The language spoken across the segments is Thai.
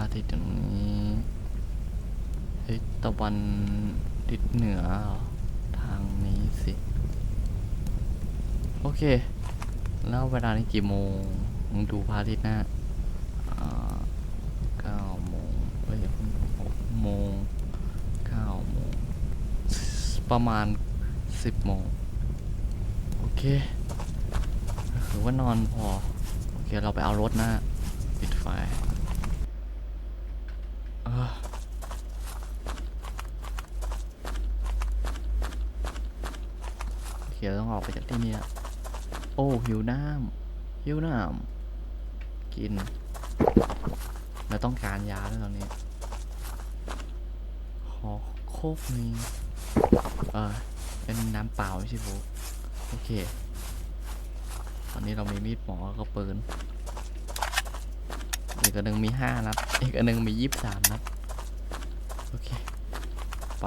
ระอาทิตย์ตรงนี้เฮ้ยตะวันทิศเหนือทางนี้สิ โอเค แล้วเวลานี้กี่โมงมดูพระอาทิตย์หน้าเก้าโมงเฮ้ยหกโมงเก้าโมงประมาณสิบโมงโอเคหรือว่านอนพอ โอเค เราไปเอารถนะ ปิดไฟเออโอ เคเราต้องออกไปจากที่นี่โอ้หิวน้ำหิวน้ำกินเราต้องการยาด้วยตอนนี้ ขอโคกหนึงเออเป็นน้ำเปล่าใช่โฟกโอเค ตอนนี้เรามีมีดหมอก็ปืนอีกอันหนึ่งมีห้านัด อีกอันหนึ่งมียี่สิบสามนัด โอเค ไป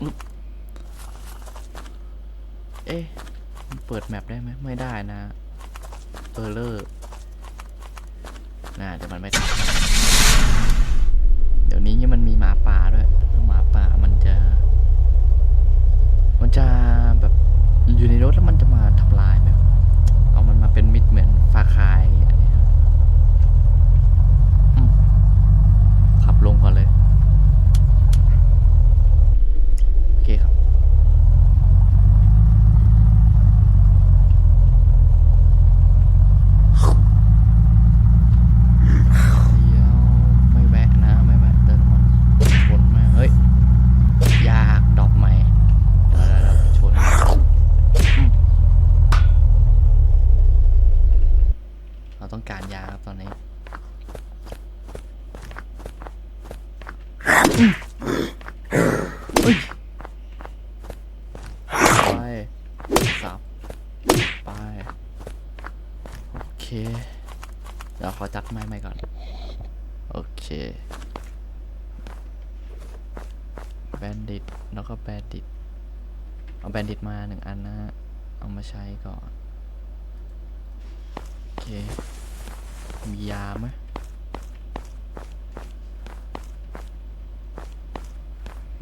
อึ๊บเอ๊ะเปิดแมปได้ไหมไม่ได้นะเออเลอร์นะเดี๋ยวมันไม่ทำเดี๋ยวนี้มันมีหมาป่าด้วยหมาป่ามันจะ มันจะแบบอยู่ในรถแล้วมันจะมาทำลายแบบเอามันมาเป็นมิตรเหมือนฟาคายอันนี้ครับอืมขับลงก่อนเลย โอเคครับ เดี๋ยวไม่แวะนะ ไม่แวะเติมน้ำมันชนไหมเฮ้ย ยากดอกใหม่เดี๋ยวเดี๋ยวเดี๋ยวชนอืมเราต้องการยาครับตอนนี้อืมเฮ้ยไปสับไป โอเค เดี๋ยวขอจัดไม้ใหม่ก่อน โอเค แบนดิต แล้วก็แบนดิต เอาแบนดิตมาหนึ่งอันนะฮะ เอามาใช้ก่อน โอ เค มียาไหม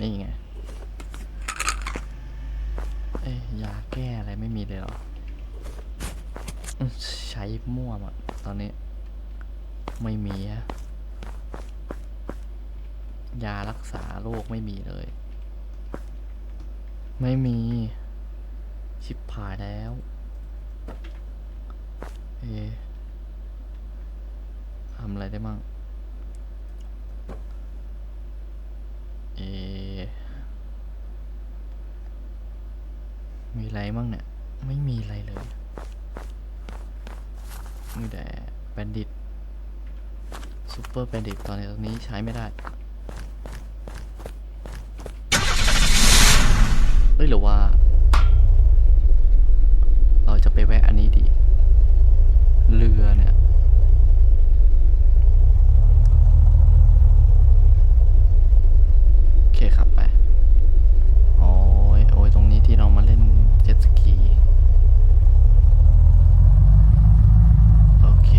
นี่ไง เอ้ยยาแก้อะไรไม่มีเลยหรอ ใช้ม่วมอะตอนนี้ ไม่มีอะยารักษาโรคไม่มีเลย ไม่มี ชิบหายแล้ว เอทำอะไรได้มั่งเอะมีอะไรมั่งเนี่ย ไม่มีอะไรเลยมีแต่แบนดิตซูเปอร์แบนดิตตอนนี้ตอนนี้ใช้ไม่ได้เอ้ยหรือว่า เราจะไปแวะอันนี้ รือเนี่ย โอเคครับไป โอ้ย โอ้ย ตรงนี้ที่เรามาเล่นเจ็ตสกี โอเค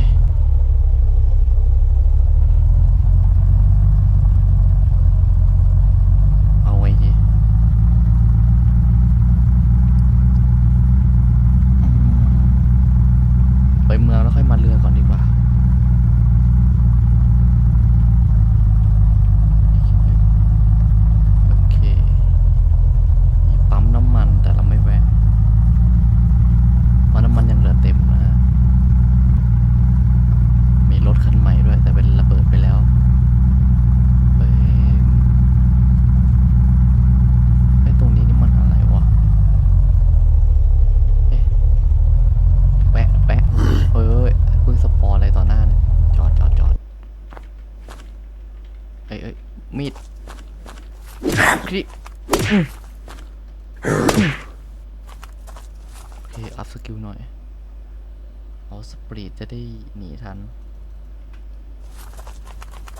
เอาไว้ดีอืมไปเมืองแล้วค่อยมาเรือก่อนดีกว่า อ้ยเอ้ยมีดคลิอืมโอเค อัพสกิลหน่อย เอาสปรีด จะได้หนีทัน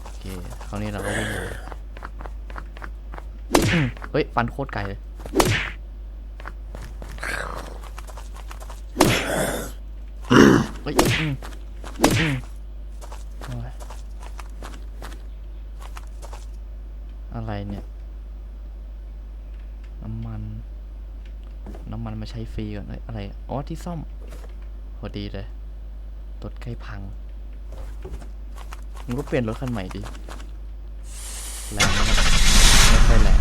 โอเคคราวนี้เราก็วิ่งเลยเฮ้ย ฟันโคตรไกลเลย เฮ้ยอืมอืมอะไรเนี่ย น้ำมัน น้ำมันมาใช้ฟรีก่อนเฮ้ยอะไร อ๋อ ที่ซ่อม พอดีเลย รถใกล้พังมึงก็เปลี่ยนรถคันใหม่ดิแรงนะครับไม่ค่อยแรง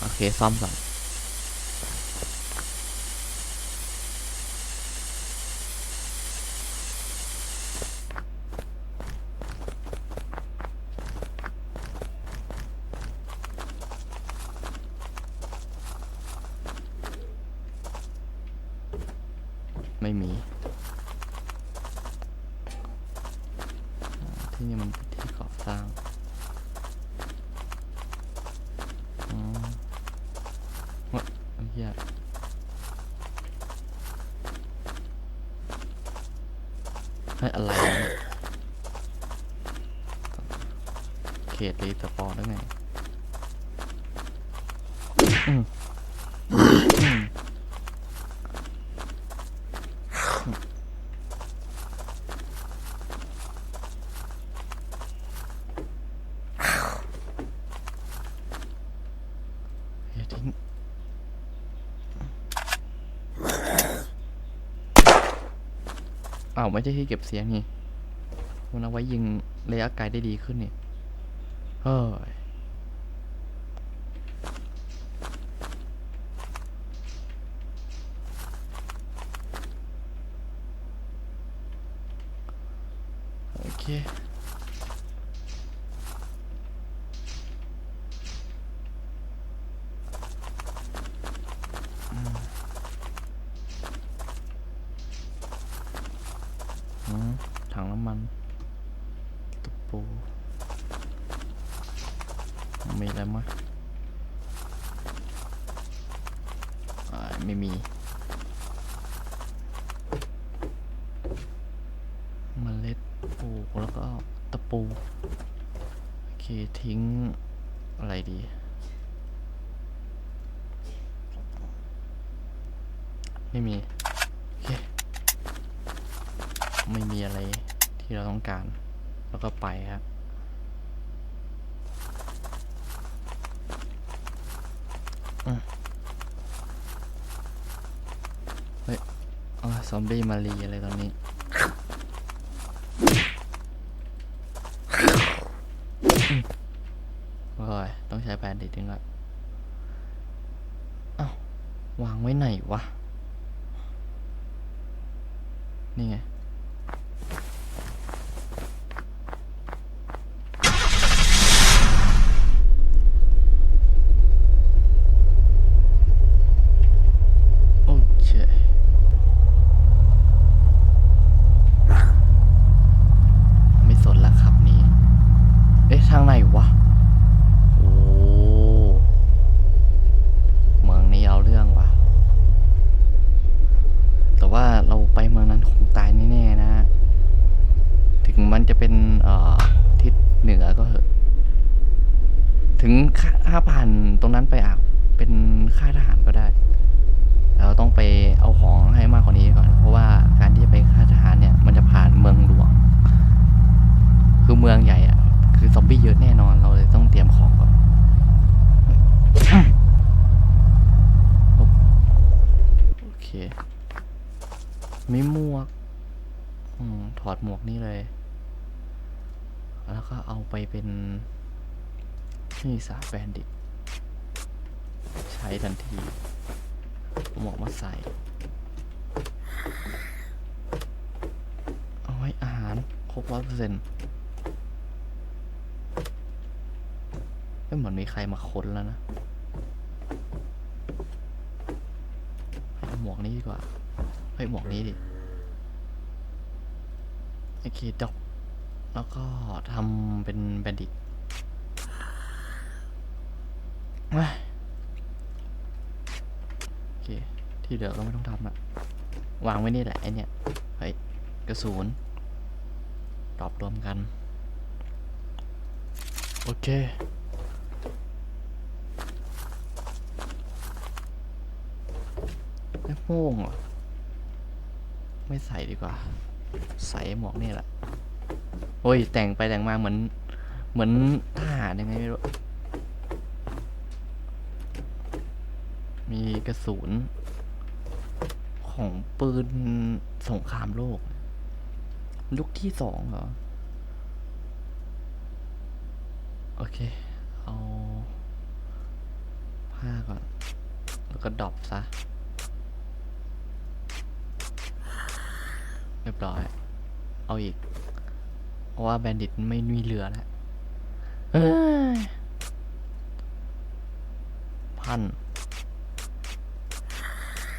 โอเค ซ่อมก่อน ไม่มี ที่นี่มันที่ก่อสร้างอืมวะไอ้เหี้ยเฮ้อะไรเขตรีสปอร์ได้ไงอืมอืม อย่าทิ้ง อ้าวไม่ใช่ที่เก็บเสียงนี่มันเอาไว้ยิงระยะไกลได้ดีขึ้นนี่เฮ้ยโอเค อืมถังน้ำมันตะปูมีอะไรมั้ยอ่าไม่มีเมล็ดปลูกแล้วก็ตะปู โอเค ทิ้งอะไรดี ไม่มี ไม่มีอะไรที่เราต้องการ แล้วก็ไปครับเฮ้ยอ๋อซอมบี้มารีอะไรตอนนี้ อืมโอ้ย ต้องใช้แบนดิตนึงละเอ้าว วางไว้ไหนวะ นี่ไง โอเค ไม่สนละขับหนี้ เอ๊ะ ทางไหนวะ โอ้ เมืองนี้เอาเรื่องวะแต่ว่าเราไปเมืองนั้นคงตายแน่ๆนะฮะ ถึงมันจะเป็น เอ่อ ทิศเหนือก็เถอะ ถึงค่าถ้าผ่านตรงนั้นไปอะ เป็นค่ายทหารก็ได้ เราต้องไปเอาของให้มากกว่านี้ก่อน เพราะว่าการที่จะไปค่ายทหารเนี่ย มันจะผ่านเมืองหลวง คือเมืองใหญ่อะคือซอมบี้เยอะแน่นอน เราเลยต้องเตรียมของก่อนอืมโอเค มีหมวกอมถอดหมวกนี่เลย แล้วก็ เป็นนี่สาแบนดิตใช้ทันทีเหมวกมาใส่ เอาไว้อาหารครบร้อยเปอร์เซ็นต์ไม่เหมือนมีใครมาค้นแล้วนะเอาหมวกนี้ดีกว่าเฮ้ยหมวกนี้ดิ โอเคดอก แล้วก็ทำเป็นแบนดิตโอเค ที่เหลือก็ไม่ต้องทำละวางไว้นี่แหละไอเนี่ย เฮ้ย กระสุนตอบรวมกัน โอเคไม่โม่งเหรอ ไม่ใส่ดีกว่า ใส่หมวกนี่แหละ โอ้ย แต่งไปแต่งมาเหมือน เหมือนทหารยังไงไม่รู้ มีกระสุน ของปืนสงครามโลกยุคที่สองเหรอ โอเค เอา ผ้าก่อน แล้วก็ดรอปซะ เรียบร้อย เอาอีก เพราะว่าแบนดิตไม่มีเหลือแล้วเอ้ยพัน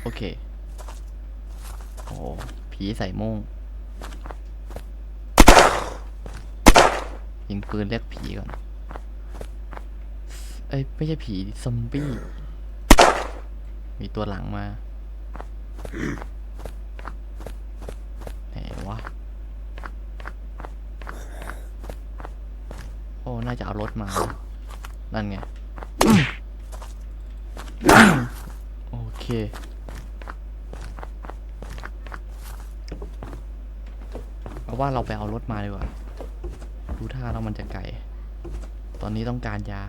โอเค โอ้ผีใส่โม่งยิงปืนเรียกผีก่อน เอ้ย ไม่ใช่ผี ซอมบี้ มีตัวหลังมา ไหนวะ โอ้จะเอารถมา นั่นไง โอเค เพราะว่าเราไปเอารถมาดีกว่า ดูท่าแล้วมันจะไกล ตอนนี้ต้องการยา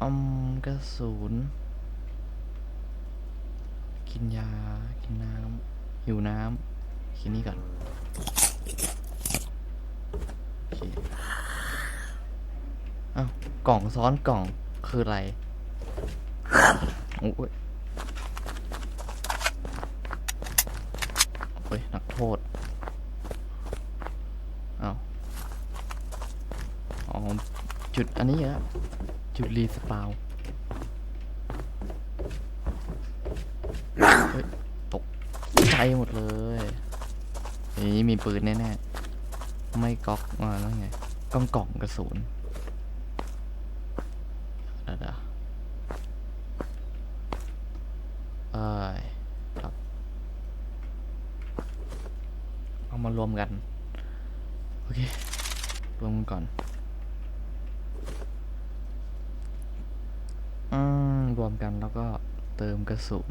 อมกระสุนกินยา กินน้ำหิวน้ำกินนี้ก่อน โอเค กล่องซ้อนกล่องคืออะไรโอ้ยโอ้ยนักโทษอ้าวอ๋อจุดอันนี้เหรอจุดรีสปาวเฮ้ยตกใจหมดเลยนี่มีปืนแน่ๆ ไม่ก๊อกมาแล้วไงกล้องกล่องกระสุนเดี๋ยวๆเอ้ยครับ เอามารวมกัน โอเค รวมกันก่อน อืม รวมกันแล้วก็เติมก ระสุน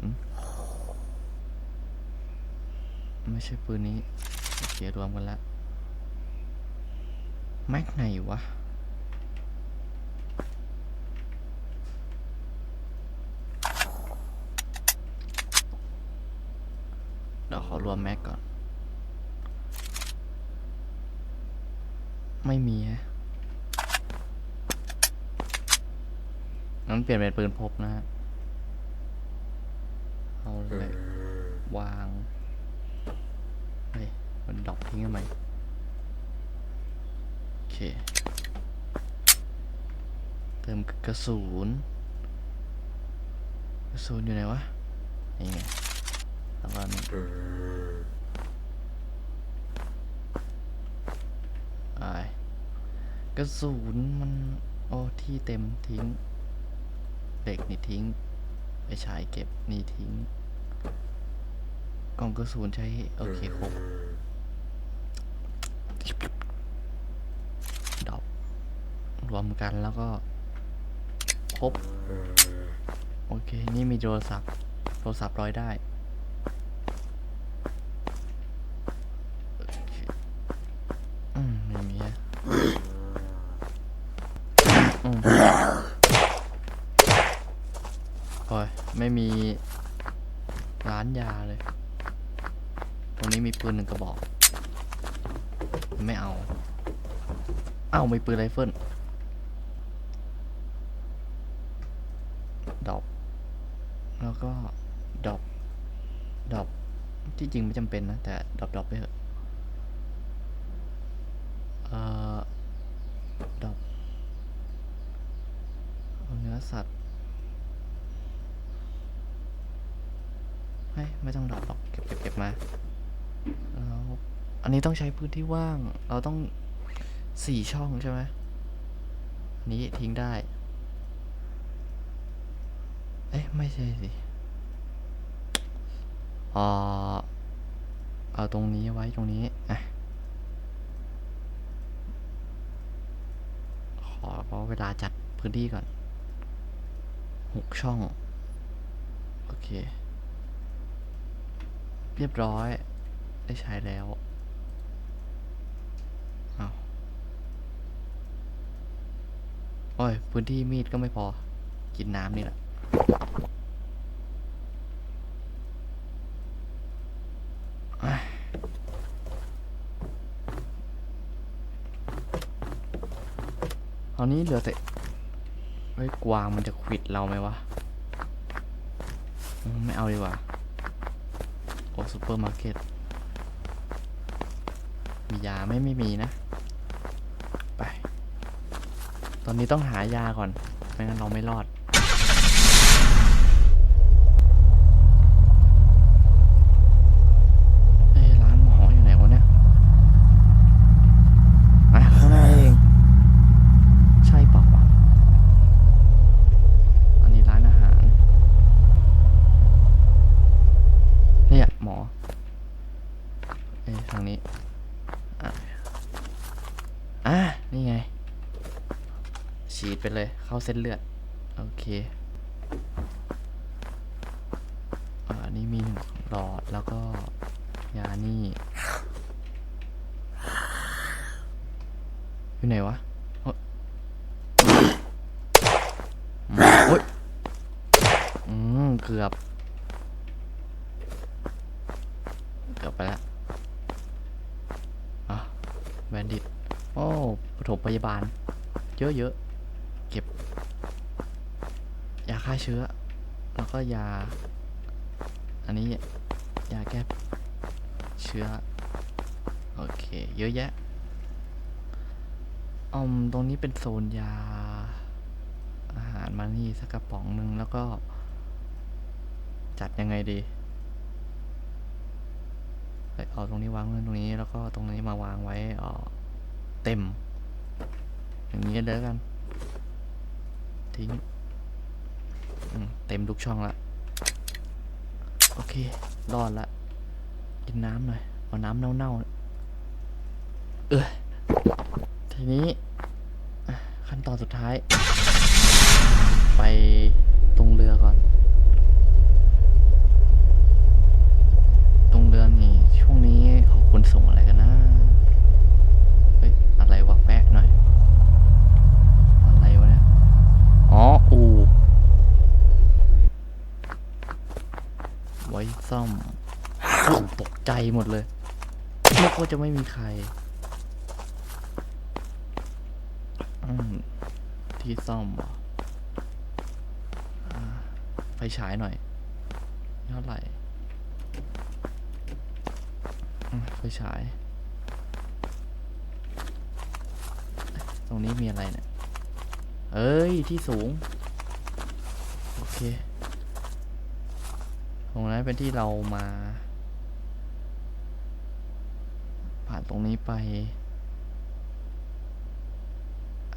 ไม่ใช่ปืนนี้โอเครวมกันล้วแม็กไหนวะเดี๋ยวขอรวมแม็กก่อน ไม่มีฮะงั้นเปลี่ยนเป็นปืนพกนะฮะ วางเฮ้ยมันดรอปทิ้งทำไมโอเค เติมกระสุนกระสุนอยู่ไหนวะ นี่ไงแล้วก็นี่อกระสุนมันโอ้ที่เต็มทิ้งเหล็กนี่ทิ้งไปฉายเก็บนี่ทิ้ง กล่องกระสุนใช้ โอเคครบดอกรวมกันแล้วก็ ครบ โอเค นี่มีโทรศัพท์ โทรศัพท์ร้อยได้โอเคอืมไม่มีอะอืมโอ้ย ไม่มีร้านยาเลย ตรงนี้มี ปืนหนึ่งกระบอก ไม่เอา เอ้ามีปืนไรเฟิลดรอปแล้วก็ดรอปดรอปที่จริงไม่จำเป็นนะ แต่ดรอปดรอปไปเถอะเอ่อดรอปเอาเนื้อสัตว์เฮ้ยไม่ต้องดรอปหรอกเก็บเก็บเก็บมา อันนี้ต้องใช้พื้นที่ว่าง เราต้องสี่ช่องใช่ไหมอันนี้ทิ้งได้ เอ๊ะ ไม่ใช่สิเออเอาตรงนี้ไว้ตรงนี้อะขอขอเวลาจัดพื้นที่ก่อนหกช่อง โอเค เรียบร้อย ได้ใช้แล้วเอาโอ้ย พื้นที่มีดก็ไม่พอ กินน้ำนี่แหละ ตอนนี้เหลือแต่เฮ้ยกวางมันจะขวิดเราไหมวะ ไม่เอาดีกว่า โอ้ซูเปอร์มาร์เก็ต มียาไม่ไม่มีนะ ไป ตอนนี้ต้องหายาก่อน ไม่งั้นเราไม่รอด เอ้ยร้านหมออยู่ไหนวะเนี่ยอะข้างหน้าเอง ใช่เปล่าวะอันนี้ร้านอาหาร เนี่ยหมอ เอ้ยทางนี้ อะ อะ นี่ไง ฉีดไปเลย เข้าเส้นเลือด โอเคอันนี้มีหนึ่งหลอดแล้วก็ยานี่ อยู่ไหนวะเฮ้ยอืมโอ๊ยอืมเกือบ เกือบไปแล้วอะแบนดิตโอ้ปฐมพยาบาล เยอะๆเก็บยาฆ่าเชื้อ แล้วก็ยา อันนี้ยาแก้เชื้อ โอเค เยอะแยะอมตรงนี้เป็นโซนยา อาหารมานี่สักกระป๋องหนึ่งแล้วก็ จัดยังไงดีเอาตรงนี้วางไว้ตรงนี้แล้วก็ตรงนี้มาวางไว้เเต็ม อย่างนี้เลยกัน ทิ้งเต็มทุกช่องละ โอเค รอดละ กินน้ำหน่อย เอาน้ำเน่าๆ เออทีนี้ ขั้นตอนสุดท้าย ไปตรงเรือก่อน ตรงเรือนี่ ช่วงนี้เขาขนส่งอะไรกันนะ เฮ้ย อะไรวะแปะหน่อย อะไรวะเนี่ย อ๋อ อูไว้ซ่อมโอ้ตกใจ หมดเลยนึกว่าจะไม่มีใครที่ซ่อมอไฟฉายหน่อยเท่าไหร่ไฟฉาย ตรงนี้มีอะไรเนี่ย เอ้ย ที่สูง โอเค ตรงนั้นเป็นที่เรามา ผ่านตรงนี้ไป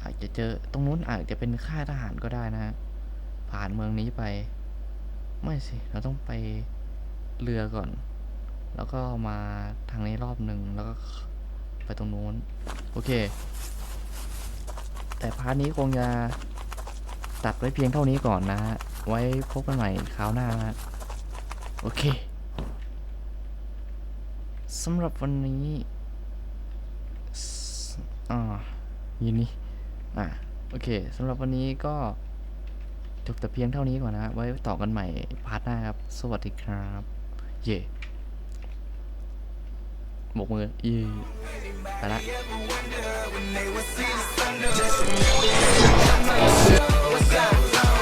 อาจจะเจอตรงนู้นอาจจะเป็นค่ายทหารก็ได้นะฮะผ่านเมืองนี้ไป ไม่สิ เราต้องไปเรือก่อน แล้วก็มาทางนี้รอบหนึ่งแล้วก็ไปตรงนู้น โอเค แต่พาร์ทนี้คงจะตัดไว้เพียงเท่านี้ก่อนนะฮะ ไว้พบกันใหม่คราวหน้านะโอเคสำหรับวันนี้ อ่ายินนี่อะโอเคสำหรับวันนี้ก็จบแต่เพียงเท่านี้ก่อนนะไว้ต่อกันใหม่พาร์ทหน้าครับ สวัสดีครับ เย่บกมือเย่ไปละ when they would see the sun. Just remember when you come up, what's up?